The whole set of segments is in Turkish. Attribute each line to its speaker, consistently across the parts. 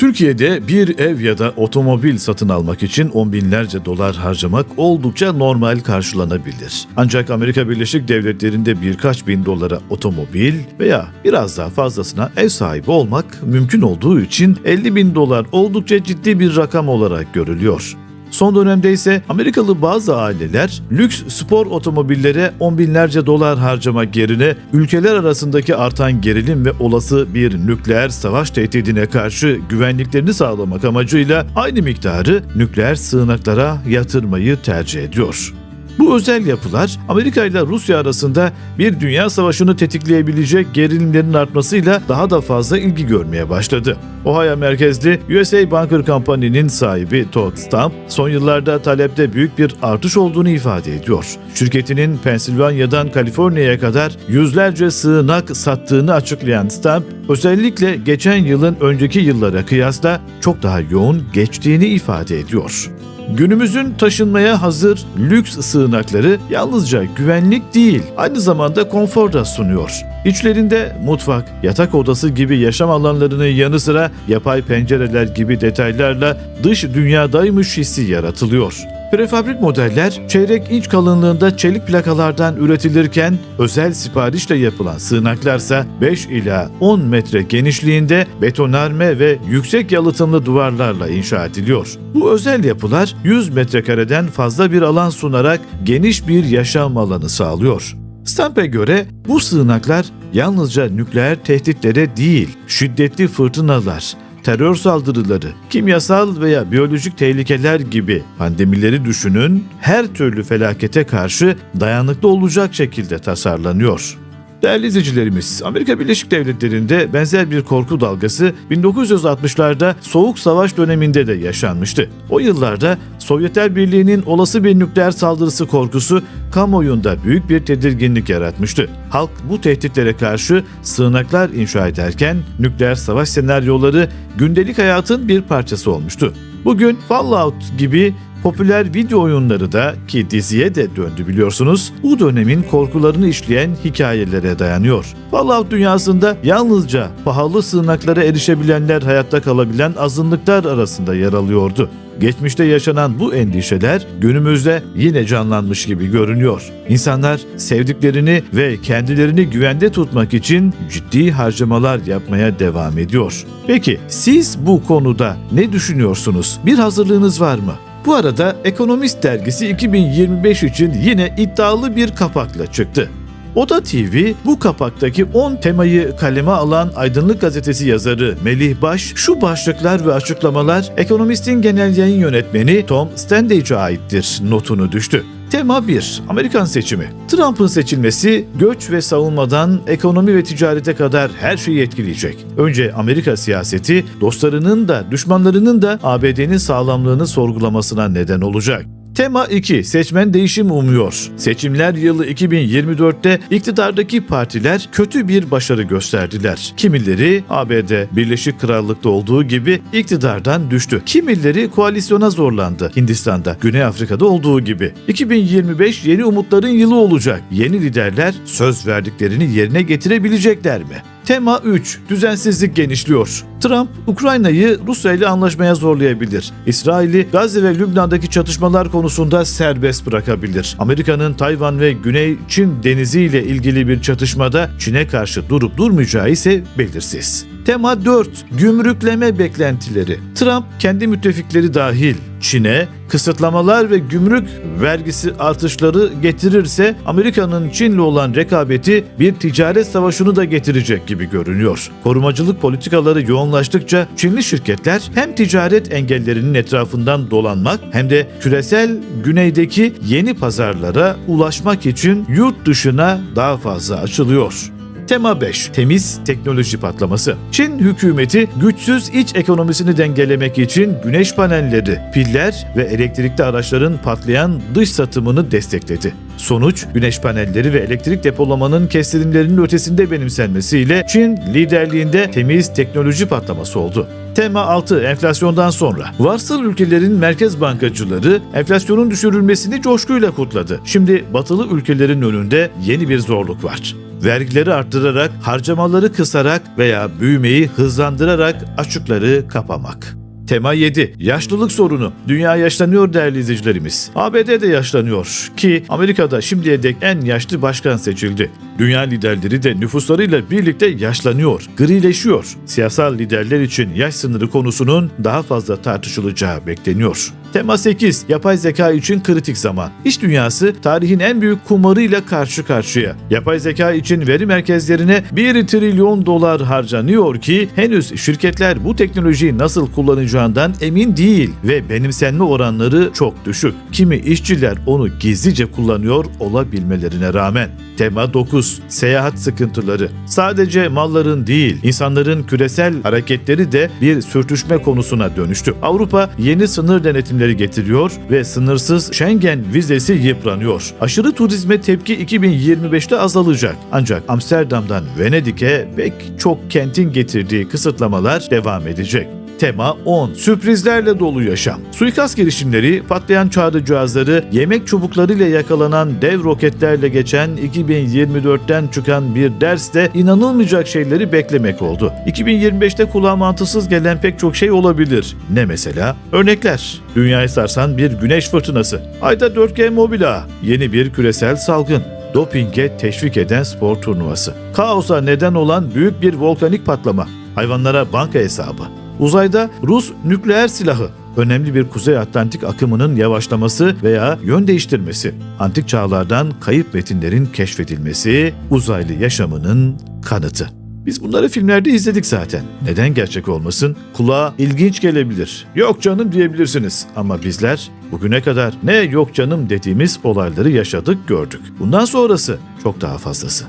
Speaker 1: Türkiye'de bir ev ya da otomobil satın almak için on binlerce dolar harcamak oldukça normal karşılanabilir. Ancak Amerika Birleşik Devletleri'nde birkaç bin dolara otomobil veya biraz daha fazlasına ev sahibi olmak mümkün olduğu için 50 bin dolar oldukça ciddi bir rakam olarak görülüyor. Son dönemde ise Amerikalı bazı aileler lüks spor otomobillere on binlerce dolar harcamak yerine ülkeler arasındaki artan gerilim ve olası bir nükleer savaş tehdidine karşı güvenliklerini sağlamak amacıyla aynı miktarı nükleer sığınaklara yatırmayı tercih ediyor. Bu özel yapılar Amerika ile Rusya arasında bir dünya savaşını tetikleyebilecek gerilimlerin artmasıyla daha da fazla ilgi görmeye başladı. Ohio merkezli USA Bunker Company'nin sahibi Todd Stump, son yıllarda talepte büyük bir artış olduğunu ifade ediyor. Şirketinin Pensilvanya'dan Kaliforniya'ya kadar yüzlerce sığınak sattığını açıklayan Stump, özellikle geçen yılın önceki yıllara kıyasla çok daha yoğun geçtiğini ifade ediyor. Günümüzün taşınmaya hazır lüks sığınakları yalnızca güvenlik değil, aynı zamanda konfor da sunuyor. İçlerinde mutfak, yatak odası gibi yaşam alanlarının yanı sıra yapay pencereler gibi detaylarla dış dünyadaymış hissi yaratılıyor. Prefabrik modeller çeyrek inç kalınlığında çelik plakalardan üretilirken özel siparişle yapılan sığınaklarsa 5 ila 10 metre genişliğinde betonarme ve yüksek yalıtımlı duvarlarla inşa ediliyor. Bu özel yapılar 100 metrekareden fazla bir alan sunarak geniş bir yaşam alanı sağlıyor. Stamp'e göre bu sığınaklar yalnızca nükleer tehditlere değil, şiddetli fırtınalar, terör saldırıları, kimyasal veya biyolojik tehlikeler gibi pandemileri düşünün, her türlü felakete karşı dayanıklı olacak şekilde tasarlanıyor. Değerli izleyicilerimiz, Amerika Birleşik Devletleri'nde benzer bir korku dalgası 1960'larda Soğuk Savaş döneminde de yaşanmıştı. O yıllarda Sovyetler Birliği'nin olası bir nükleer saldırısı korkusu kamuoyunda büyük bir tedirginlik yaratmıştı. Halk bu tehditlere karşı sığınaklar inşa ederken nükleer savaş senaryoları gündelik hayatın bir parçası olmuştu. Bugün Fallout gibi popüler video oyunları da ki diziye de döndü biliyorsunuz, bu dönemin korkularını işleyen hikayelere dayanıyor. Fallout dünyasında yalnızca pahalı sığınaklara erişebilenler hayatta kalabilen azınlıklar arasında yer alıyordu. Geçmişte yaşanan bu endişeler günümüzde yine canlanmış gibi görünüyor. İnsanlar sevdiklerini ve kendilerini güvende tutmak için ciddi harcamalar yapmaya devam ediyor. Peki siz bu konuda ne düşünüyorsunuz? Bir hazırlığınız var mı? Bu arada Ekonomist dergisi 2025 için yine iddialı bir kapakla çıktı. Oda TV bu kapaktaki 10 temayı kaleme alan Aydınlık Gazetesi yazarı Melih Baş şu başlıklar ve açıklamalar Ekonomist'in genel yayın yönetmeni Tom Standage'a aittir notunu düştü. Tema 1. Amerikan seçimi. Trump'ın seçilmesi göç ve savunmadan ekonomi ve ticarete kadar her şeyi etkileyecek. Önce Amerika siyaseti dostlarının da düşmanlarının da ABD'nin sağlamlığını sorgulamasına neden olacak. Tema 2. Seçmen değişim umuyor. Seçimler yılı 2024'te iktidardaki partiler kötü bir başarı gösterdiler. Kimileri ABD Birleşik Krallık'ta olduğu gibi iktidardan düştü. Kimileri koalisyona zorlandı. Hindistan'da, Güney Afrika'da olduğu gibi. 2025 yeni umutların yılı olacak. Yeni liderler söz verdiklerini yerine getirebilecekler mi? Tema 3. Düzensizlik genişliyor. Trump, Ukrayna'yı Rusya ile anlaşmaya zorlayabilir. İsrail'i Gazze ve Lübnan'daki çatışmalar konusunda serbest bırakabilir. Amerika'nın Tayvan ve Güney Çin denizi ile ilgili bir çatışmada Çin'e karşı durup durmayacağı ise belirsiz. Tema 4. Gümrükleme beklentileri. Trump kendi müttefikleri dahil Çin'e kısıtlamalar ve gümrük vergisi artışları getirirse Amerika'nın Çin'le olan rekabeti bir ticaret savaşını da getirecek gibi görünüyor. Korumacılık politikaları yoğunlaştıkça Çinli şirketler hem ticaret engellerinin etrafından dolanmak hem de küresel güneydeki yeni pazarlara ulaşmak için yurt dışına daha fazla açılıyor. Tema 5. Temiz teknoloji patlaması. Çin hükümeti güçsüz iç ekonomisini dengelemek için güneş panelleri, piller ve elektrikli araçların patlayan dış satımını destekledi. Sonuç, güneş panelleri ve elektrik depolamanın kestirimlerinin ötesinde benimsenmesiyle Çin liderliğinde temiz teknoloji patlaması oldu. Tema 6 enflasyondan sonra. Varsıl ülkelerin merkez bankacıları enflasyonun düşürülmesini coşkuyla kutladı. Şimdi batılı ülkelerin önünde yeni bir zorluk var. Vergileri arttırarak, harcamaları kısarak veya büyümeyi hızlandırarak açıkları kapamak. Tema 7. Yaşlılık sorunu. Dünya yaşlanıyor değerli izleyicilerimiz. ABD de yaşlanıyor ki Amerika'da şimdiye dek en yaşlı başkan seçildi. Dünya liderleri de nüfuslarıyla birlikte yaşlanıyor, grileşiyor. Siyasal liderler için yaş sınırı konusunun daha fazla tartışılacağı bekleniyor. Tema 8. Yapay zeka için kritik zaman. İş dünyası tarihin en büyük kumarıyla karşı karşıya. Yapay zeka için veri merkezlerine 1 trilyon dolar harcanıyor ki henüz şirketler bu teknolojiyi nasıl kullanacağından emin değil ve benimsenme oranları çok düşük. Kimi işçiler onu gizlice kullanıyor olabilmelerine rağmen. Tema 9. Seyahat sıkıntıları. Sadece malların değil, insanların küresel hareketleri de bir sürtüşme konusuna dönüştü. Avrupa yeni sınır denetimleri getiriyor ve sınırsız Schengen vizesi yıpranıyor. Aşırı turizme tepki 2025'te azalacak. Ancak Amsterdam'dan Venedik'e pek çok kentin getirdiği kısıtlamalar devam edecek. Tema 10. Sürprizlerle dolu yaşam. Suikast girişimleri, patlayan çağrı cihazları, yemek çubuklarıyla yakalanan dev roketlerle geçen 2024'ten çıkan bir derste inanılmayacak şeyleri beklemek oldu. 2025'te kulağa mantıksız gelen pek çok şey olabilir. Ne mesela? Örnekler. Dünyayı sarsan bir güneş fırtınası. Ayda 4G mobil ağ. Yeni bir küresel salgın dopinge teşvik eden spor turnuvası. Kaosa neden olan büyük bir volkanik patlama. Hayvanlara banka hesabı. Uzayda Rus nükleer silahı. Önemli bir Kuzey Atlantik akımının yavaşlaması veya yön değiştirmesi. Antik çağlardan kayıp metinlerin keşfedilmesi, uzaylı yaşamının kanıtı. Biz bunları filmlerde izledik zaten. Neden gerçek olmasın? Kulağa ilginç gelebilir. Yok canım diyebilirsiniz. Ama bizler bugüne kadar ne yok canım dediğimiz olayları yaşadık, gördük. Bundan sonrası çok daha fazlası.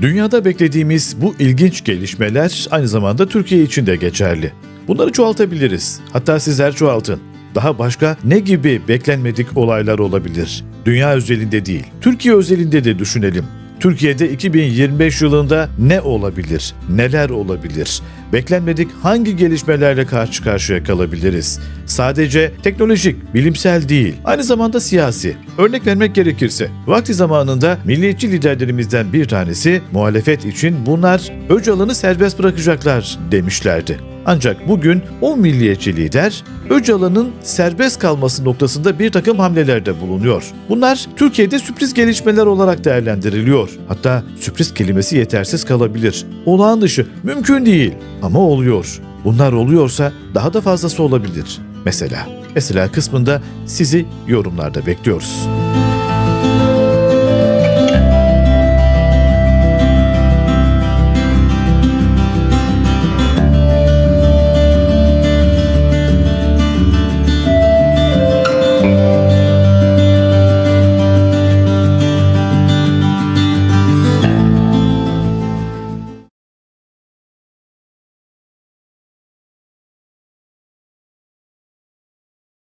Speaker 1: Dünyada beklediğimiz bu ilginç gelişmeler aynı zamanda Türkiye için de geçerli. Bunları çoğaltabiliriz. Hatta sizler çoğaltın. Daha başka ne gibi beklenmedik olaylar olabilir? Dünya özelinde değil, Türkiye özelinde de düşünelim. Türkiye'de 2025 yılında ne olabilir? Neler olabilir? Beklenmedik hangi gelişmelerle karşı karşıya kalabiliriz? Sadece teknolojik, bilimsel değil, aynı zamanda siyasi. Örnek vermek gerekirse, vakti zamanında milliyetçi liderlerimizden bir tanesi muhalefet için bunlar Öcalan'ı serbest bırakacaklar demişlerdi. Ancak bugün o milliyetçi lider Öcalan'ın serbest kalması noktasında bir takım hamlelerde bulunuyor. Bunlar Türkiye'de sürpriz gelişmeler olarak değerlendiriliyor. Hatta sürpriz kelimesi yetersiz kalabilir. Olağan dışı, mümkün değil ama oluyor. Bunlar oluyorsa daha da fazlası olabilir. Mesela, mesela kısmında sizi yorumlarda bekliyoruz.